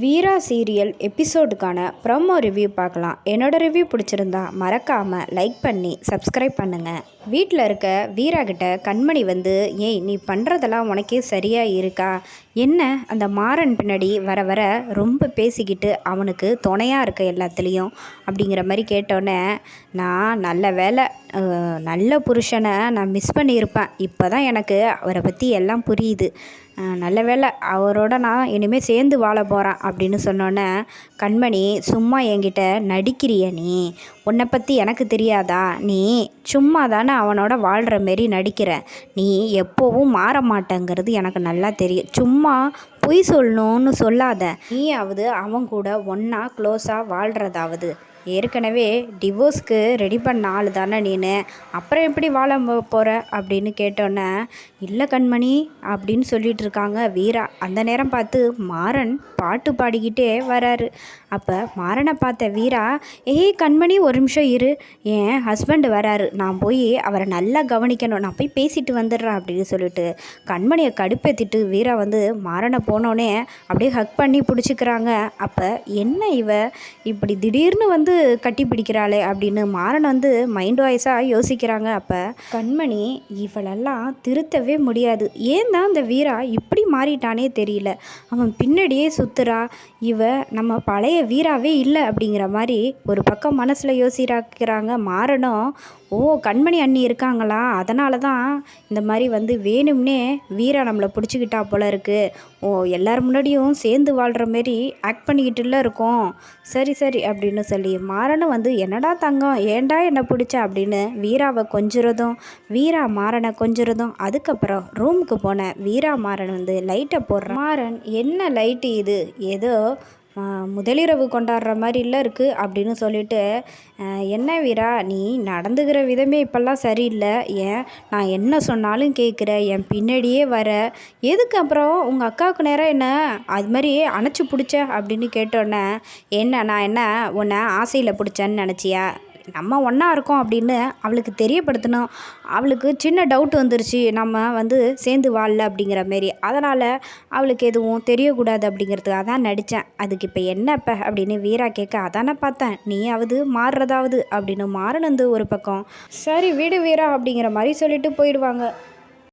வீரா serial எபிசோடுக்கான promo review பார்க்கலாம். என்னோட ரிவ்யூ பிடிச்சிருந்தா மறக்காமல் லைக் பண்ணி சப்ஸ்கிரைப் பண்ணுங்கள் வீட்டில் இருக்க வீரா கிட்ட கண்மணி வந்து ஏய் நீ பண்ணுறதெல்லாம் உனக்கே சரியாக இருக்கா? என்ன அந்த மாறன் பின்னாடி வர வர ரொம்ப பேசிக்கிட்டு அவனுக்கு துணையாக இருக்க எல்லாத்துலேயும்? அப்படிங்கிற மாதிரி கேட்டோன்னே நான் நல்ல வேலை நல்ல புருஷனை நான் மிஸ் பண்ணியிருப்பேன். இப்போ தான் எனக்கு அவரை பற்றி எல்லாம் புரியுது. நல்ல வேலை அவரோட நான் இனிமேல் சேர்ந்து வாழ போகிறேன் அப்படின்னு சொன்னோன்னே கண்மணி சும்மா என்கிட்ட நடிக்கிறிய நீ? உன்னை பற்றி எனக்கு தெரியாதா? நீ சும்மா தானே அவனோட வாழ்கிற மாரி நடிக்கிற. நீ எப்போவும் மாற மாட்டேங்கிறது எனக்கு நல்லா தெரியும். சும்மா பொய் சொல்லணும்னு சொல்லாத. நீயாவது அவன் கூட ஒன்றா க்ளோஸாக வாழ்கிறதாவது ஏற்கனவே டிவோர்ஸ்க்கு ரெடி பண்ண ஆள் தானே நீனு? அப்புறம் எப்படி வாழ போகிற அப்படின்னு கேட்டோன்னே இல்லை கண்மணி அப்படின்னு சொல்லிட்டு இருக்காங்க வீரா. அந்த நேரம் பார்த்து மாறன் பாட்டு பாடிக்கிட்டே வராரு. அப்போ மாறனை பார்த்த வீரா ஏய் கண்மணி ஒரு நிமிஷம் இரு. என் ஹஸ்பண்ட் வராரு. நான் போய் அவரை நல்லா கவனிக்கணும். நான் போய் பேசிட்டு வந்துடுறேன் அப்படின்னு சொல்லிட்டு கண்மணியை கடுப்பேற்றிட்டு வீரா வந்து மாறனை போனோடனே அப்படியே ஹக் பண்ணி பிடிச்சிக்கிறாங்க. அப்போ என்ன இவ? இப்படி திடீர்னு வந்து கட்டி பிடிக்கிறாளே அப்படின்னு மாறன் வந்து மைண்ட் வாய்ஸாக யோசிக்கிறாங்க. அப்போ கண்மணி இவளெல்லாம் திருத்தவே முடியாது. ஏன் தான் இந்த வீரா இப்படி மாறிட்டானே தெரியல. அவன் பின்னாடியே சுத்துறா. இவ நம்ம பழைய வீராவே இல்லை. அப்படிங்கிற மாதிரி ஒரு பக்கம் மனசில் யோசிக்கிறாங்க மாறனும். ஓ கண்மணி அண்ணி இருக்காங்களா? அதனால தான் இந்த மாதிரி வந்து வேணும்னே வீரா நம்மளை பிடிச்சிக்கிட்டா போல இருக்குது ஓ எல்லார் முன்னாடியும் சேர்ந்து வாழ்கிற மாரி ஆக்ட் பண்ணிக்கிட்டுல இருக்கோம். சரி சரி அப்படின்னு சொல்லி மாறனை வந்து என்னடா தங்கம்? ஏன்டா என்னை பிடிச்ச? அப்படின்னு வீராவை கொஞ்சுறதும் வீரா மாறனை கொஞ்சுறதும். அதுக்கப்புறம் ரூமுக்கு போன வீரா மாறன் வந்து லைட்டை போடுற மாறன் என்ன லைட்டு இது? ஏதோ முதலிரவு கொண்டாடுற மாதிரிலாம் இருக்குது அப்படின்னு சொல்லிட்டு என்ன வீரா நீ நடந்துக்கிற விதமே இப்போல்லாம் சரியில்லை. ஏன்? நான் என்ன சொன்னாலும் கேட்குற என் பின்னாடியே வர. எதுக்கு அப்புறம் உங்கள் அக்காவுக்கு நேரம் என்ன அது மாதிரி அணைச்சி பிடிச்ச அப்படின்னு கேட்டோன்னே என்ன நான் என்ன உன்னை ஆசையில் பிடிச்சேன்னு நினச்சியா? நம்ம ஒன்றா இருக்கோம் அப்படின்னு அவளுக்கு தெரியப்படுத்தணும். அவளுக்கு சின்ன டவுட் வந்துருச்சு நம்ம வந்து சேர்ந்து வாழல அப்படிங்கிற மாரி. அதனால் அவளுக்கு எதுவும் தெரியக்கூடாது அப்படிங்கிறதுக்காக தான் நடித்தேன். அதுக்கு இப்போ என்ன இப்போ அப்படின்னு வீரா கேட்க அதானே பார்த்தேன். நீயாவது மாறுறதாவது? அப்படின்னு மாறினது ஒரு பக்கம் சரி வீடு வீரா அப்படிங்கிற மாதிரி சொல்லிட்டு போயிடுவாங்க.